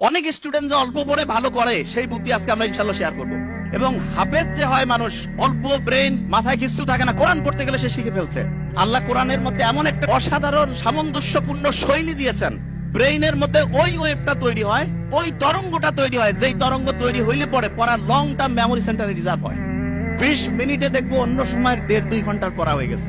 অনেক স্টুডেন্ট যে অল্প পড়ে ভালো করে, সেই বুদ্ধি আজকে আমরা ইনশাল্লাহ শেয়ার করব। এবং হাফেজ যে হয় মানুষ, অল্প ব্রেন মাথায় কিছু থাকে না, কোরআন পড়তে গেলে সে শিখে ফেলছে। আল্লাহ কোরআনের মধ্যে এমন একটা অসাধারণ, সামঞ্জস্যপূর্ণ শৈলী দিয়েছেন, ব্রেইনের মধ্যে ওই ওয়েবটা তৈরি হয়, ওই তরঙ্গটা তৈরি হয়, যেই তরঙ্গ তৈরি হইলে পরে পড়া লং টার্ম মেমোরি সেন্টারে রিজার্ভ হয়। বিশ মিনিটে দেখব অন্য সময় দেড় দুই ঘণ্টার পড়া হয়ে গেছে।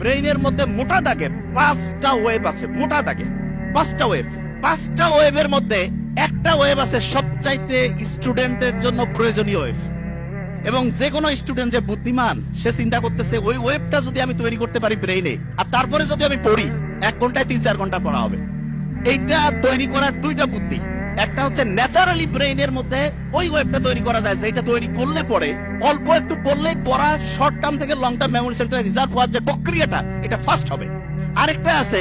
ব্রেইনের মধ্যে মোটা দাগে পাঁচটা ওয়েভ আছে, মোটা দাগে, পাঁচটা ওয়েভ পাঁচটা ওয়েভের মধ্যে একটা ওয়েভ আছে সবচাইতে স্টুডেন্টের জন্য প্রয়োজনীয় ওয়েভ এবং যে কোনো স্টুডেন্ট যে বুদ্ধিমান, সে চিন্তা করতেছে, ওই ওয়েবটা যদি আমি তৈরি করতে পারি ব্রেইনে আর তারপরে যদি আমি পড়ি, এক ঘন্টায় তিন চার ঘণ্টা পড়া হবে। এইটা তৈরি করার দুইটা বুদ্ধি। একটা হচ্ছে ন্যাচারালি ব্রেইনের মধ্যে ওই ওয়েবটা তৈরি করা যায়, যেটা তৈরি করলে পরে অল্প একটু পড়লেই পড়া শর্ট টার্ম থেকে লং টার্ম মেমোরি সেন্টারে রিজার্ভ হওয়ার যে প্রক্রিয়াটা, এটা ফাস্ট হবে। আরেকটা আছে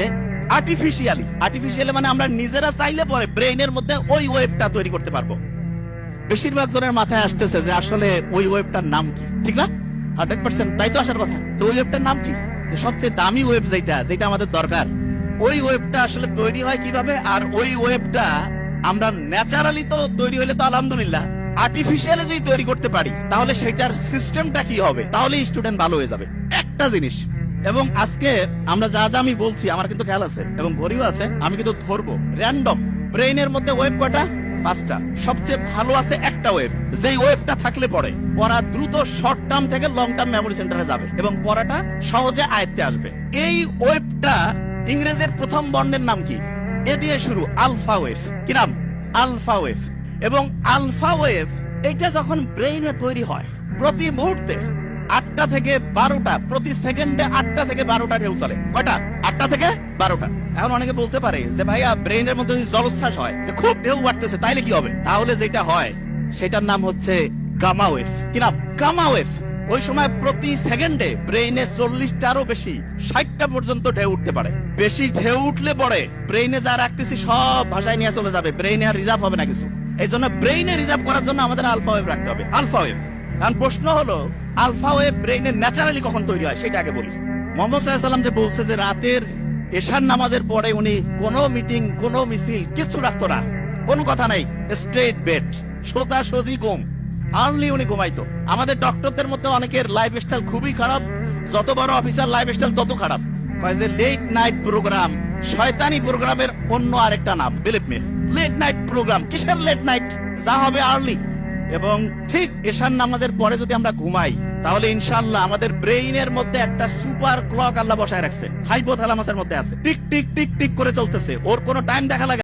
আর্টিফিশিয়ালি আর্টিফিশিয়ালি মানে আমরা নিজেরা চাইলে পরে ব্রেইনের মধ্যে ওই ওয়েবটা তৈরি করতে পারব। বেশিরভাগ জনের মাথায় আসতেছে যে আসলে ওই ওয়েবটার নাম কি। ঠিক না? হান্ড্রেড পার্সেন্ট তাই তো আসার কথা। যে ওই ওয়েবটার নাম কি? যে সবচেয়ে দামি ওয়েব যেটা যেটা আমাদের দরকার। ওই ওয়েবটা আসলে তৈরি হয় কীভাবে? আর ওই ওয়েবটা আমরা ন্যাচারালি তো তৈরি হলে তো আলহামদুলিল্লাহ। আর্টিফিশিয়ালি যদি তৈরি করতে পারি, তাহলে সেটার সিস্টেমটা কি হবে? তাহলে স্টুডেন্ট ভালো হয়ে যাবে। একটা জিনিস। এবং আজকে আমরা যা যা আমি বলছি, আমার কিন্তু খেয়াল আছে এবং ঘড়িও আছে, আমি কিন্তু ধরবো। র্যান্ডম ব্রেইনের মধ্যে ওয়েব কয়টা? পাঁচটা। সবচেয়ে ভালো আছে একটা ওয়েভ যেই ওয়েবটা থাকলে পরে, পড়া দ্রুত শর্ট টার্ম থেকে লং টার্ম মেমোরি সেন্টারে যাবে এবং পড়াটা সহজে আয়ত্তে আসবে। এই ওয়েবটা ইংরেজের প্রথম বর্ণের নাম কি? এ দিয়ে শুরু আলফা ওয়েভ কি নাম? আলফা ওয়েভ এবং আলফা ওয়েভ এটা যখন ব্রেইনে তৈরি হয়, প্রতি মুহূর্তে আটটা থেকে বারোটা, প্রতি সেকেন্ডে আটটা থেকে বারোটা ঢেউ চলে। কয়টা? আটটা থেকে বারোটা। এখন অনেকে বলতে পারে যে, ভাইয়া ব্রেনের মধ্যে জলোচ্ছ্বাস হয়, যে খুব ঢেউ বাড়তেছে, তাইলে কি হবে? তাহলে যেটা হয়, সেটার নাম হচ্ছে গামা ওয়েভ। কি নাম? Gamma wave. ওই সময় প্রতি সেকেন্ডে ব্রেইনে চল্লিশটারও বেশি, ষাটটা পর্যন্ত ঢেউ উঠতে পারে। বেশি ঢেউ উঠলে পরে ব্রেইনে যা রাখতেছি, সব ভাষায় নিয়ে চলে যাবে। ব্রেইনে আর রিজার্ভ হবে না কিছু। এই জন্য ব্রেইনে রিজার্ভ করার জন্য আমাদের আলফা ওয়েভ রাখতে হবে। Alpha wave. কারণ প্রশ্ন হলো, আলফা ওয়েভ ব্রেইনে ন্যাচারালি কখন তৈরি হয়, সেটা আগে বলি। মোহাম্মদ সাল্লাম যে বলছে যে রাতের এশার নামাজের পরে উনি কোনো মিটিং, কোনো মিছিল কিছু রাখতো না। কোনো কথা নাই স্ট্রেট বেড সোজা সজি ঘুম। আর্লি উনি ঘুমাইতো। আমাদের ডক্টরদের মধ্যে অনেকের লাইফ স্টাইল খুবই খারাপ। যত বড় অফিসার লাইফ স্টাইল তত খারাপ। কয় যে লেট নাইট প্রোগ্রাম শয়তানি প্রোগ্রামের অন্য আরেকটা নাম believe me late night program কিসের লেট নাইট যা হবে আর্লি এবং ঠিক এশার নামাজের পরে যদি আমরা ঘুমাই, তাহলে ইনশাল্লাহ আমাদের ব্রেইনের মধ্যে একটা সুপার ক্লক আল্লাহ বসায় রাখছে। হাইপোথালামাসের মধ্যে আছে। টিক টিক টিক টিক করে চলতেছে। ওর কোনো টাইম দেখা লাগে